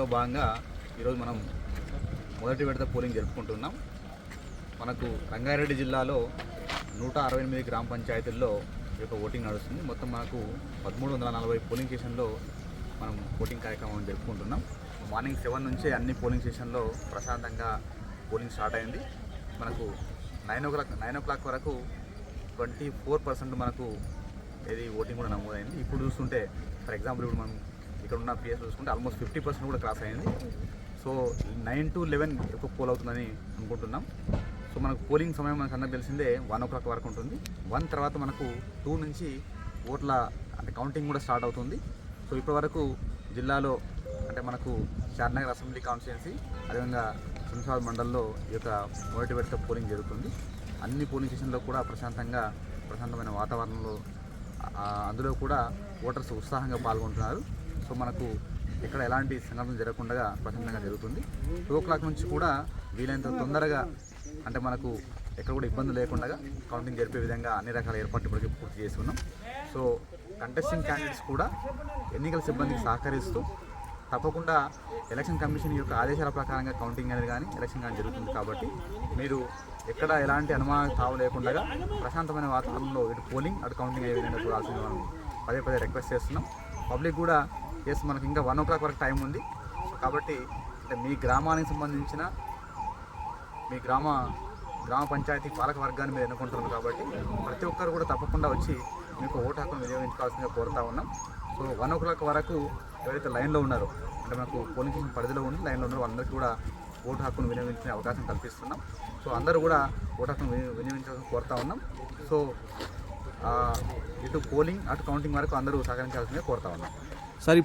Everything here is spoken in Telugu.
జిల్లాలో భాగంగా ఈరోజు మనం మొదటి విడత పోలింగ్ జరుపుకుంటున్నాం. మనకు రంగారెడ్డి జిల్లాలో నూట అరవై ఎనిమిది గ్రామ పంచాయతీల్లో ఈ యొక్క ఓటింగ్ నడుస్తుంది. మొత్తం మనకు పదమూడు వందల నలభై పోలింగ్ స్టేషన్లో మనం ఓటింగ్ కార్యక్రమం జరుపుకుంటున్నాం. మార్నింగ్ సెవెన్ నుంచే అన్ని పోలింగ్ స్టేషన్లో ప్రశాంతంగా పోలింగ్ స్టార్ట్ అయింది. మనకు nine o'clock nine o'clock వరకు ట్వంటీ ఫోర్ పర్సెంట్ మనకు ఏది ఓటింగ్ కూడా నమోదైంది. ఇప్పుడు చూస్తుంటే ఫర్ ఎగ్జాంపుల్ ఇప్పుడు మనం ఇక్కడ ఉన్న పిఎస్ చూసుకుంటే ఆల్మోస్ట్ ఫిఫ్టీ పర్సెంట్ కూడా క్రాస్ అయింది. సో నైన్ టు లెవెన్ ఎక్కువ పోల్ అవుతుందని అనుకుంటున్నాం. సో మనకు పోలింగ్ సమయం మనకు అందరికి తెలిసిందే వన్ ఓ క్లాక్ వరకు ఉంటుంది. వన్ తర్వాత మనకు టూ నుంచి ఓట్ల అంటే కౌంటింగ్ కూడా స్టార్ట్ అవుతుంది. సో ఇప్పటి వరకు జిల్లాలో అంటే మనకు చార్నగర్ అసెంబ్లీ కాన్స్టిట్యున్సీ అదేవిధంగా శంషాబాద్ మండల్లో ఈ యొక్క మొదటి విడత పోలింగ్ జరుగుతుంది. అన్ని పోలింగ్ స్టేషన్లో కూడా ప్రశాంతంగా ప్రశాంతమైన వాతావరణంలో అందులో కూడా ఓటర్స్ ఉత్సాహంగా పాల్గొంటున్నారు. సో మనకు ఎక్కడ ఎలాంటి సంఘటన జరగకుండా ప్రశాంతంగా జరుగుతుంది. టూ ఓ క్లాక్ నుంచి కూడా వీలైనంత తొందరగా అంటే మనకు ఎక్కడ కూడా ఇబ్బంది లేకుండా కౌంటింగ్ జరిపే విధంగా అన్ని రకాల ఏర్పాట్లు ఇప్పటికీ పూర్తి చేస్తున్నాం సో కంటెస్టింగ్ క్యాండిడేట్స్ కూడా ఎన్నికల సిబ్బందికి సహకరిస్తూ తప్పకుండా ఎలక్షన్ కమిషన్ యొక్క ఆదేశాల ప్రకారంగా కౌంటింగ్ అనేది కానీ ఎలక్షన్ కానీ జరుగుతుంది కాబట్టి మీరు ఎక్కడ ఎలాంటి అనుమానం తావు లేకుండా ప్రశాంతమైన వాతావరణంలో ఇటు పోలింగ్ అటు కౌంటింగ్ అయ్యే విధంగా చూడాల్సింది మనం పదే పదే రిక్వెస్ట్ చేస్తున్నాం. పబ్లిక్ కూడా ఎస్ మనకి ఇంకా వన్ ఓ క్లాక్ వరకు టైం ఉంది. కాబట్టి అంటే మీ గ్రామానికి సంబంధించిన మీ గ్రామ గ్రామ పంచాయతీ పాలక వర్గాన్ని మీరు ఎన్నుకుంటున్నారు కాబట్టి ప్రతి ఒక్కరు కూడా తప్పకుండా వచ్చి మీకు ఓటు హక్కును వినియోగించుకోవాల్సిందిగా కోరుతా ఉన్నాం. సో వన్ ఓ క్లాక్ వరకు ఎవరైతే లైన్లో ఉన్నారో అంటే మనకు పోలింగ్ స్టేషన్ పరిధిలో ఉండి లైన్లో ఉన్నారో అందరికీ కూడా ఓటు హక్కును వినియోగించుకునే అవకాశం కల్పిస్తున్నాం. సో అందరూ కూడా ఓటు హక్కును వినియోగించాల్సి వినియోగించాలని కోరుతా ఉన్నాం. సో ఇటు పోలింగ్ అటు కౌంటింగ్ వరకు అందరూ సహకరించాల్సిందిగా కోరుతా ఉన్నాం. సరే